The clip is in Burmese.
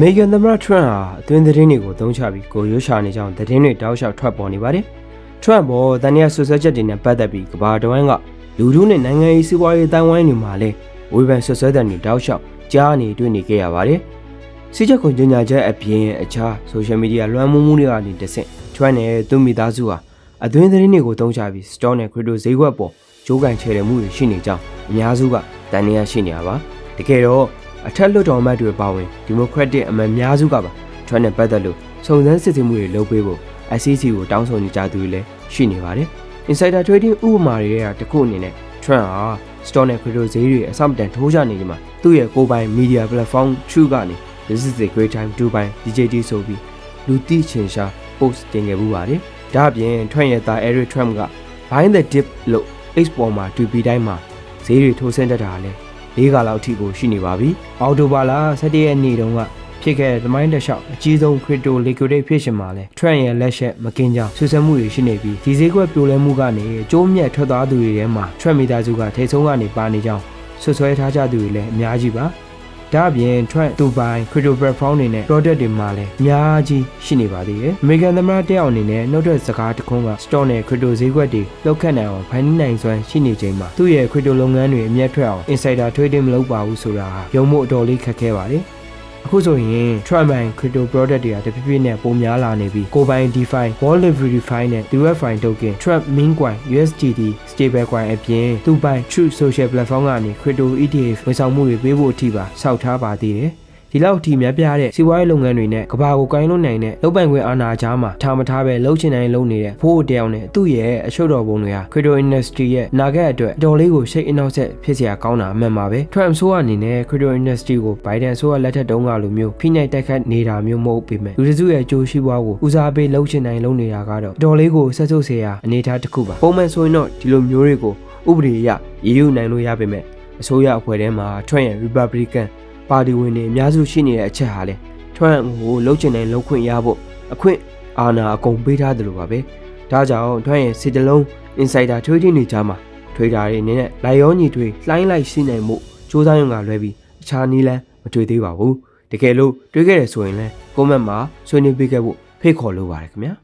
မေဂန်သမရထရန့်ဟာအသွင်သတင်းတွေကိုသုံးချပြီးကိုရွှေရှာနေကြောင်းသတင်းတွေတောက်လျှောက်ထွက်ပေါ်နေပါတယ်ထရန့်ပေါ်တန်ရဆွဆွဲချက်တွေနဲ့ပတ်သက်ပြီးကဘာတဝိုင်းကလူထုနဲ့နိုင်ငံရေးစီးပွားရေးတိုင်ဝိုင်းတွေမှာလည်းဝေဖန်ဆွဆွဲတဲ့တွေတောက်လျှောက်ကြားနေတွေ့နေခဲ့ရပါတယ်စီချက်ခွန်ညညာချက်အပြင်အခြားဆိုရှယ်မီဒီယာလွှမ်းမိုးမှုတွေကနေတဆင့်ထရန့်နဲ့သူ့မိသားစုဟာအသွင်သတင်းတွေကိုသုံးချပြီး store နဲ့ crypto ဈေးကွက်ပေါ်ဂျိုးကန်ချေတယ်မှုတွေရှိနေကြောင်းအများစုကတန်နေရရှိနေရပါတကယ်တော့ အထက်လွှတ်တော်အမတ်တွေပါဝင်ဒီမိုကရက်တစ်အမတ်များစုကပါထရန့်နဲ့ပတ်သက်လို့စုံစမ်းစစ်ဆေးမှုတွေလုပ်ပေးဖို့ SEC ကိုတောင်းဆိုနေကြသူတွေလည်းရှိနေပါတယ်။ Insider Trading ဥပမာတွေကတစ်ခုအနေနဲ့ Trump ဟာ Stock နဲ့ Crypto ဈေးတွေအဆမတန်ထိုးကျနေကြမှာသူ့ရဲ့ကိုယ်ပိုင် Media Platform True ကနေ This is a great time to buy DJT ဆိုပြီးလူသိချင်ရှာ post တင်ခဲ့မှုပါတယ်။ဒါအပြင် Trump ရဲ့သား Eric Trump က Buying the dip လို့ X ပေါ်မှာတွေ့ပြီးတိုင်းမှာဈေးတွေထိုးဆင်းတတ်တာလည်း ၄ကလောက်အထိကိုရှိနေပါပြီ။အော်တိုဘာလ17ရက်နေ့တုန်းကဖြစ်ခဲ့တဲ့သမိုင်းတစ်လျှောက်အကြီးဆုံး crypto liquidate ဖြစ်ရှင်မှာလဲ trend ရဲ့လက်ချက်မကင်းကြောင်ဆွေးဆဲမှုတွေရှိနေပြီးဒီဈေးကွက်ပြိုလဲမှုကနေကျိုးမြတ်ထွက်သွားသူတွေထဲမှာ trend မိသားစုကထိတ်ဆုံးကနေပါနေကြောင်းဆွဆွဲထားကြသူတွေလည်းအများကြီးပါ ဒါအပြင် trend သူပိုင် crypto platform တွေနဲ့ product တွေမှာလည်းအများကြီးရှိနေပါသေးတယ်။ American သမ္မတတယောက်အနေနဲ့နှုတ်ထွက်စကားတစ်ခုက store နဲ့ crypto ဈေးကွက်တွေလောက်ခတ်နိုင်အောင်ဖန်တီးနိုင်စွမ်းရှိနေချိန်မှာသူ့ရဲ့ crypto လုပ်ငန်းတွေအမြတ်ထွက်အောင် insider trading မလုပ်ပါဘူးဆိုတာဟာယုံမှုအတော်လေးခက်ခဲပါတယ်။ အခုဆိုရင် Trump and crypto product တွေကတဖြည်းဖြည်းနဲ့ပုံများလာနေပြီးကိုပိုင် DeFi, Wallet Verify နဲ့ DeFi token, Trump Mint Coin, USDT, Stablecoin အပြင်သူပိုင် True Social Platform ကနေ crypto ETF ဝန်ဆောင်မှုတွေပေးဖို့အထိပါစောက်ထားပါသေးတယ်။ ဒီလောက်ထိများပြားတဲ့စီးပွားရေးလုပ်ငန်းတွေနဲ့ကဘာကိုကိုင်းလွတ်နိုင်တဲ့လုပ်ပိုင်ခွင့်အာဏာကြားမှာထားမထားပဲလှုပ်ချင်တိုင်းလုပ်နေတဲ့ဖိုးတယောက်နဲ့သူ့ရဲ့အချုပ်တော်ပုံတွေက crypto industry ရဲ့နာဂတ်အတွက်တော်လေးကိုရှိတ်အနောက်ဆက်ဖြစ်စရာကောင်းတာအမှန်ပါပဲ Trump ဆိုအနေနဲ့ crypto industry ကို Biden ဆိုလက်ထက်တုန်းကလိုမျိုးဖိနှိပ်တိုက်ခတ်နေတာမျိုးမဟုတ်ပေမဲ့လူတစုရဲ့ကြိုးရှိပွားကိုဦးစားပေးလှုပ်ချင်တိုင်းလုပ်နေတာကတော့တော်လေးကိုဆက်စုပ်စရာအနေအထားတစ်ခုပါပုံမှန်ဆိုရင်တော့ဒီလိုမျိုးတွေကိုဥပဒေအရရည်ယူနိုင်လို့ရပေမဲ့အစိုးရအဖွဲ့ထဲမှာ Trump ရဲ့ Republican ပါတီဝင်တွေအများစုရှိနေတဲ့အချက်ဟာလေထွန်းကိုလှုပ်ချင်တဲ့လှုပ်ခွင့်ရဖို့အခွင့်အာဏာအကုန်ပေးထားတယ်လို့ပါပဲဒါကြောင့်ထွန်းရဲ့စစ်တလုံး insider trading တွေကြားမှာ trader တွေအနေနဲ့လိုက်ရောညီတွေလှိုင်းလိုက်ရှိနိုင်မှုစူးစမ်းရုံကလွဲပြီးအခြားနည်းလမ်းမတွေ့သေးပါဘူးတကယ်လို့တွေးခဲ့တယ်ဆိုရင်လည်း comment မှာဆွေးနွေးပေးခဲ့ဖို့ဖိတ်ခေါ်လိုပါတယ်ခင်ဗျာ